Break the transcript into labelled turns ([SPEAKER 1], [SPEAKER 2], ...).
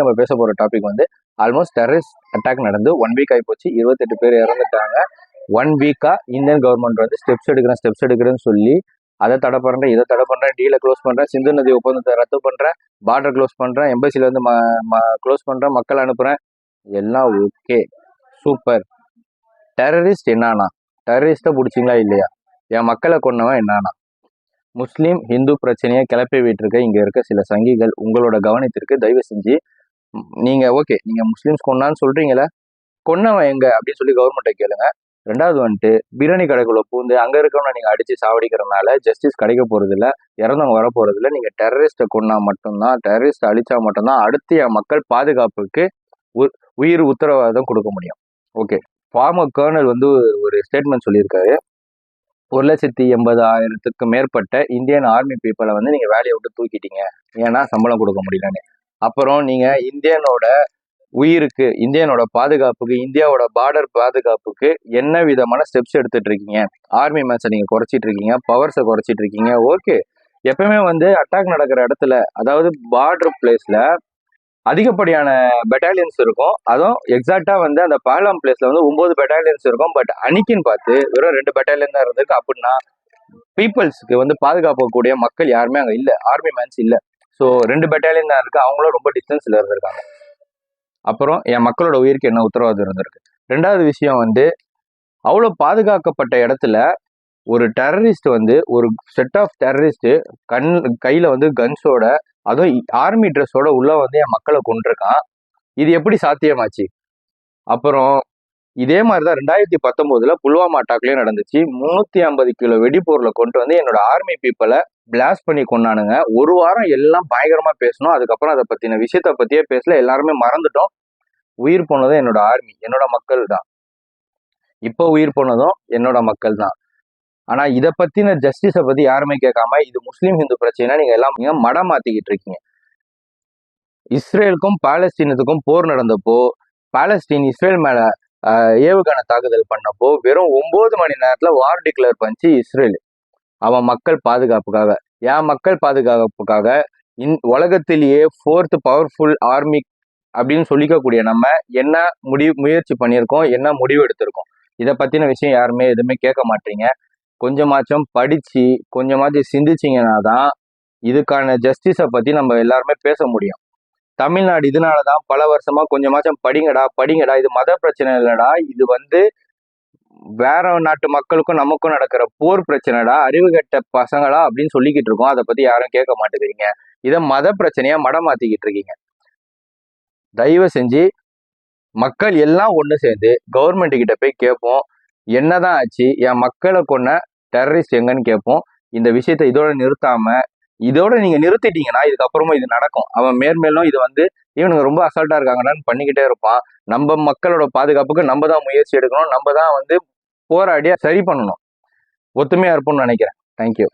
[SPEAKER 1] நம்ம பேச போகிற டாபிக் வந்து ஆல்மோஸ்ட் டெரரிஸ்ட் அட்டாக் நடந்து ஒன் வீக் ஆகி போச்சு. இருபத்தெட்டு பேர் இறந்துட்டாங்க. ஒன் வீக்காக இந்தியன் கவர்மெண்ட் வந்து ஸ்டெப்ஸ் எடுக்கிறேன் ஸ்டெப்ஸ் எடுக்கிறேன்னு சொல்லி அதை தடை பண்ணுறேன் இதை தடை பண்ணுறேன் டீலை க்ளோஸ் பண்ணுறேன் சிந்து நதி ஒப்பந்தத்தை ரத்து பண்ணுறேன் பார்டர் க்ளோஸ் பண்ணுறேன் எம்பசியில் வந்து க்ளோஸ் பண்ணுறேன் மக்கள் அனுப்புகிறேன் எல்லாம் ஓகே சூப்பர் டெரரிஸ்ட் என்னானா டெரரிஸ்ட்டை பிடிச்சிங்களா இல்லையா? என் மக்களை கொன்னவன் என்னானா முஸ்லீம் ஹிந்து பிரச்சனையை கிளப்பி விட்டுருக்க இங்கே இருக்க சில சங்கிகள் உங்களோட கவனத்திற்கு தயவு செஞ்சு நீங்கள் ஓகே நீங்கள் முஸ்லீம்ஸ் கொன்னான்னு சொல்கிறீங்களே கொன்னவன் எங்க? அப்படின்னு சொல்லி கவர்மெண்ட்டை கேளுங்க. ரெண்டாவது வந்துட்டு பிரியாணி கடைக்குள்ள பூந்து அங்கே இருக்கவன நீங்கள் அடித்து சாவடிக்கிறதுனால ஜஸ்டிஸ் கிடைக்க போகிறதில்ல இறந்தவங்க வர போகிறதில்ல நீங்கள் டெரரிஸ்ட்டை கொன்னா மட்டும்தான் டெரரிஸ்ட் அழிச்சா மட்டும்தான் அடுத்து என் மக்கள் பாதுகாப்புக்கு உ- உயிர் உத்தரவாதம் கொடுக்க முடியும். ஓகே ஃபார்மர் கர்னல் வந்து ஒரு ஸ்டேட்மெண்ட் சொல்லியிருக்காரு. ஒரு லட்சத்தி எண்பதாயிரத்துக்கு மேற்பட்ட இந்தியன் ஆர்மி பீப்புளை வந்து நீங்கள் வேலையை விட்டு தூக்கிட்டீங்க. ஏன்னா சம்பளம் கொடுக்க முடியலன்னு. அப்புறம் நீங்க இந்தியனோட உயிருக்கு இந்தியனோட பாதுகாப்புக்கு இந்தியாவோட பார்டர் பாதுகாப்புக்கு என்ன விதமான ஸ்டெப்ஸ் எடுத்துட்டு இருக்கீங்க ஆர்மி மேட்சை நீங்க குறைச்சிட்டு இருக்கீங்க பவர்ஸை குறைச்சிட்டு இருக்கீங்க ஓகே எப்பவுமே வந்து அட்டாக் நடக்கிற இடத்துல அதாவது பார்டர் பிளேஸ்ல அதிகப்படியான பெட்டாலியன்ஸ் இருக்கும். அதுவும் எக்ஸாக்டா வந்து அந்த பாலாம் பிளேஸ்ல வந்து ஒன்பது பெட்டாலியன்ஸ் இருக்கும். பட் அன்னைக்குன்னு பார்த்து வெறும் ரெண்டு பெட்டாலியன் தான் இருந்திருக்கு. அப்படின்னா பீப்புள்ஸ்க்கு வந்து பாதுகாக்கக்கூடிய மக்கள் யாருமே அங்கே இல்லை. ஆர்மி மேன்ஸ் இல்லை. ஸோ ரெண்டு பெட்டாலியன் தான் இருக்கு. அவங்களும் ரொம்ப டிஸ்டன்ஸ்ல இருந்திருக்காங்க. அப்புறம் என் மக்களோட உயிருக்கு என்ன உத்தரவாதம் இருந்திருக்கு? ரெண்டாவது விஷயம் வந்து அவ்வளோ பாதுகாக்கப்பட்ட இடத்துல ஒரு டெரரிஸ்ட் வந்து ஒரு செட் ஆஃப் டெரரிஸ்ட் கண் கையில வந்து கன்ஸோட அதுவும் ஆர்மி ட்ரெஸ்ஸோட உள்ள வந்து என் மக்களை கொண்டிருக்கான் இது எப்படி சாத்தியமாச்சு? அப்புறம் இதே மாதிரி தான் ரெண்டாயிரத்தி பத்தொம்போதில் புல்வாமா அட்டாக்லேயும் நடந்துச்சு. முந்நூற்றி ஐம்பது கிலோ வெடிப்பொருளை கொண்டு வந்து என்னோட ஆர்மி பீப்புளை பிளாஸ்ட் பண்ணி கொண்டானுங்க. ஒரு வாரம் எல்லாம் பயங்கரமா பேசணும். அதுக்கப்புறம் அதை பத்தின விஷயத்த பத்தியே பேசல. எல்லாருமே மறந்துட்டோம். உயிர் போனது என்னோட ஆர்மி என்னோட மக்கள் தான். இப்போ உயிர் போனதும் என்னோட மக்கள் தான். ஆனா இதை பத்தின ஜஸ்டிஸை பத்தி யாருமே கேட்காம இது முஸ்லீம் ஹிந்து பிரச்சனை நீங்க எல்லாம் நீங்க மடம் மாத்திக்கிட்டு இருக்கீங்க. இஸ்ரேலுக்கும் பாலஸ்தீனத்துக்கும் போர் நடந்தப்போ பாலஸ்தீன் இஸ்ரேல் மேல ஏவுகணை தாக்குதல் பண்ணப்போ வெறும் ஒன்பது மணி நேரத்துல வார் டிக்ளேர் பண்ணிச்சு இஸ்ரேல். அவன் மக்கள் பாதுகாப்புக்காக. என் மக்கள் பாதுகாப்புக்காக இன் உலகத்திலேயே ஃபோர்த் பவர்ஃபுல் ஆர்மி அப்படின்னு சொல்லிக்கக்கூடிய நம்ம என்ன முடிவு முயற்சி பண்ணியிருக்கோம் என்ன முடிவு எடுத்திருக்கோம். இதை பற்றின விஷயம் யாருமே எதுவுமே கேட்க மாட்டீங்க. கொஞ்சமாச்சும் படித்து கொஞ்சமாச்சும் சிந்திச்சிங்கன்னா தான் இதுக்கான ஜஸ்டிஸை பற்றி நம்ம எல்லாருமே பேச முடியும். தமிழ்நாடு இதனால தான் பல வருஷமாக கொஞ்சமாச்சும் படிங்கடா படிங்கடா இது மத பிரச்சனை இல்லைடா இது வந்து வேற நாட்டு மக்களுக்கும் நமக்கும் நடக்கிற போர் பிரச்சனைடா அறிவு கெட்ட பசங்களா அப்படின்னு சொல்லிக்கிட்டு இருக்கோம். அதை பத்தி யாரும் கேட்க மாட்டேங்கிறீங்க. இதை மத பிரச்சனையா மடம் மாத்திக்கிட்டு இருக்கீங்க. தயவு செஞ்சு மக்கள் எல்லாம் ஒன்று சேர்ந்து கவர்மெண்ட் கிட்ட போய் கேட்போம். என்னதான் ஆச்சு? என் மக்களை கொன்ன டெரரிஸ்ட் எங்கன்னு கேட்போம். இந்த விஷயத்தை இதோட நிறுத்தாம இதோட நீங்க நிறுத்திட்டீங்கன்னா இதுக்கப்புறமும் இது நடக்கும். அவன் மேற்மேலும் இது வந்து இவனுங்க ரொம்ப அசால்ட்டா இருக்காங்கடான்னு பண்ணிக்கிட்டே இருப்பான். நம்ம மக்களோட பாதுகாப்புக்கு நம்ம தான் முயற்சி எடுக்கணும். நம்ம தான் வந்து போராடியா சரி பண்ணணும். ஒத்துமையா இருப்போம்னு நினைக்கிறேன். தேங்க்யூ